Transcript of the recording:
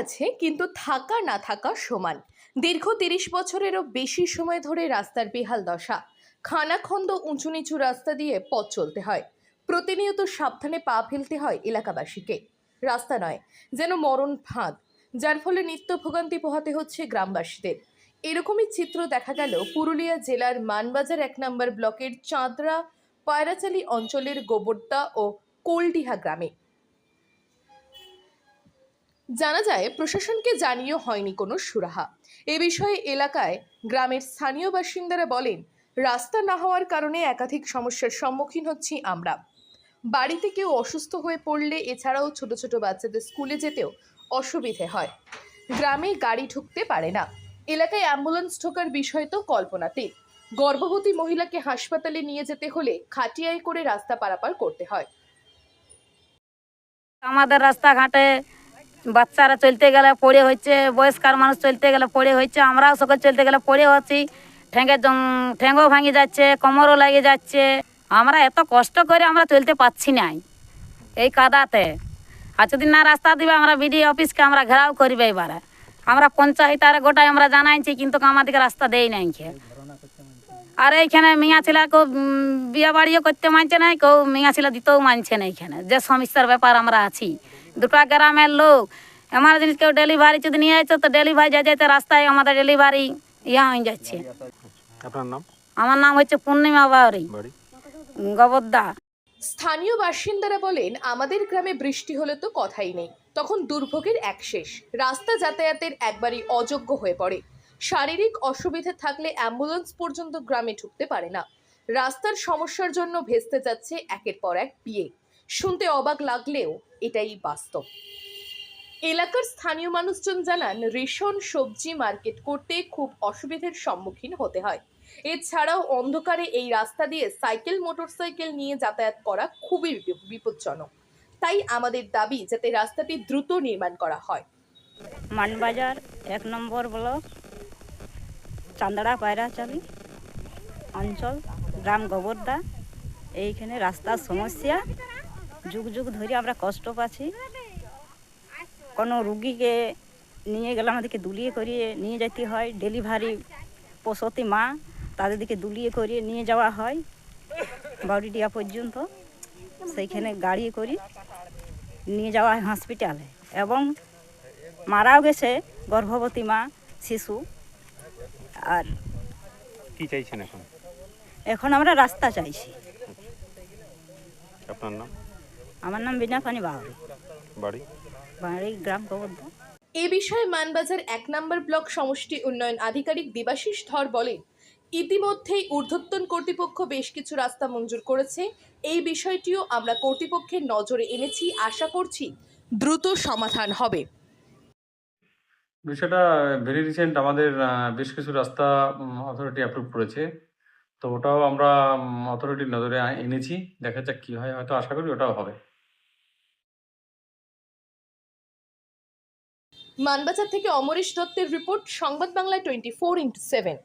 আছে, কিন্তু থাকা না থাকা সমান। দীর্ঘ তিরিশ বছরেরও বেশি সময় ধরে রাস্তার বেহাল দশা। খানাখন্দ উঁচু নিচু রাস্তা দিয়ে পথ চলতে হয়। প্রতিনিয়ত সাবধানে পা ফেলতে হয় এলাকাবাসীকে। রাস্তা নয়, যেন মরণ ফাঁদ, যার ফলে নিত্য ভোগান্তি পোহাতে হচ্ছে গ্রামবাসীদের। এরকমই চিত্র দেখা গেল পুরুলিয়া জেলার মানবাজার এক নম্বর ব্লকের চাঁদরা পায়রাচালি অঞ্চলের গোবরদা ও কোলডিহা গ্রামে। জানা যায়, প্রশাসনকে জানিয়েও হয়নি কোনো সুরাহা। এ বিষয়ে এলাকায় গ্রামের স্থানীয় বাসিন্দারা বলেন, রাস্তা না হওয়ার কারণে একাধিক সমস্যার সম্মুখীন হচ্ছি আমরা। বাড়িতে কেউ অসুস্থ হয়ে পড়লে এছাড়াও ছোট ছোট বাচ্চাদের স্কুলে যেতেও অসুবিধে হয়। গ্রামে গাড়ি ঢুকতে পারে না। এলাকায় অ্যাম্বুলেন্স ঢোকার বিষয় তো কল্পনাতীত গর্ভবতী মহিলাকে হাসপাতালে নিয়ে যেতে হলে খাটিয়ায় করে রাস্তা পারাপার করতে হয়। আমাদের রাস্তাঘাটে বাচ্চারা চলতে গেলে পড়ে হচ্ছে, বয়স্কার মানুষ চলতে গেলে পড়ে হচ্ছে, আমরাও সকল চলতে গেলে পড়ে হচ্ছি। ঠেঙ্গে ঠেঙ্গও ভাঙে যাচ্ছে, কোমরও লাগে যাচ্ছে। আমরা এত কষ্ট করে আমরা চলতে পাচ্ছি না এই কাদাতে। আর যদি না রাস্তা দিবে, আমরা বিডিও অফিসকে আমরা ঘেরাও করিবে এবারে। আমরা পঞ্চায়েত আর গোটাই আমরা জানাইছি, কিন্তু আমাদেরকে রাস্তা দেই নাই খেয়ে আর এইখানে মিয়া ছেলে কেউ বিয়ে বাড়িও করতে মানছে না কেউ মিয়া ছেলে দিতেও মানছে না এইখানে যে সমস্যার ব্যাপার আমরা আছি। দুটো গ্রামের লোক। আমার জিনিস কেউ ডেলিভারি যদি নিয়ে যাচ্ছে তো ডেলিভারি যা যাইতে রাস্তায় আমাদের ডেলিভারি ইয়া হয়ে যাচ্ছে। আপনার নাম? আমার নাম হচ্ছে পূর্ণিমা বাউরি। বাড়ি? গবদ্দা। স্থানীয় বাসিন্দারা বলেন আমাদের গ্রামে বৃষ্টি হলে তো কথাই নেই। তখন দুর্ভোগের এক শেষ। রাস্তা যাতায়াতের একবারই অযোগ্য হয়ে পড়ে। শারীরিক অসুবিধা থাকলে অ্যাম্বুলেন্স পর্যন্ত গ্রামে ঢুকতে পারে না। রাস্তার সমস্যার জন্য ভেস্তে যাচ্ছে একের পর এক বিয়ে শুনতে অবাক লাগলেও এটাই বাস্তব। এলাকার স্থানীয় মানুষজন জানান, রেশন সবজি মার্কেট করতে খুব অসুবিধার সম্মুখীন হতে হয়। এছাড়াও অন্ধকারে এই রাস্তা দিয়ে সাইকেল, মোটরসাইকেল নিয়ে যাতায়াত করা খুবই বিপজ্জনক। তাই আমাদের দাবি যাতে রাস্তাটি দ্রুত নির্মাণ করা হয়। মানবাজার এক নম্বর ব্লক, চান্দড়া পায়রাচালি অঞ্চল, গ্রাম গোবরদা, এইখানে রাস্তার সমস্যা। যুগ যুগ ধরে আমরা কষ্ট পাচ্ছি। কোনো রুগীকে নিয়ে গেলে আমাদেরকে দুলিয়ে করিয়ে নিয়ে যেতে হয়। ডেলিভারি প্রসূতি মা তাদেরকে দুলিয়ে করিয়ে নিয়ে যাওয়া হয় বাউরিডিয়া পর্যন্ত। সেইখানে গাড়ি করি নিয়ে যাওয়া হয় হসপিটালে এবং মারাও গেছে গর্ভবতী মা শিশু আর কি চাইছেন এখন? এখন আমরা রাস্তা চাইছি। আপনার নাম? আমার নাম বিনা পানি বাউরি বাড়ি? বাড়ি গ্রাম গোবর্ধন। এ বিষয়ে মানবাজার এক নম্বর ব্লক সমষ্টি উন্নয়ন আধিকারিক দেবাশিস ধর বলেন ইতিমধ্যেই ঊর্ধ্বতন কর্তৃপক্ষ বেশ কিছু রাস্তা মঞ্জুর করেছে। এই বিষয়টিও আমরা কর্তৃপক্ষের নজরে এনেছি আশা করছি দ্রুত সমাধান হবে। বিষয়টা ভেরি রিসেন্ট আমাদের বেশ কিছু রাস্তা অথরিটি অ্যাপ্রুভ করেছে। তো ওটাও আমরা অথরিটির নজরে এনেছি। দেখা যাক কি হয় হয়তো আশা করি ওটাও হবে। মানবাজার থেকে অমরেশ দত্তের report Sangbad Bangla twenty four into seven.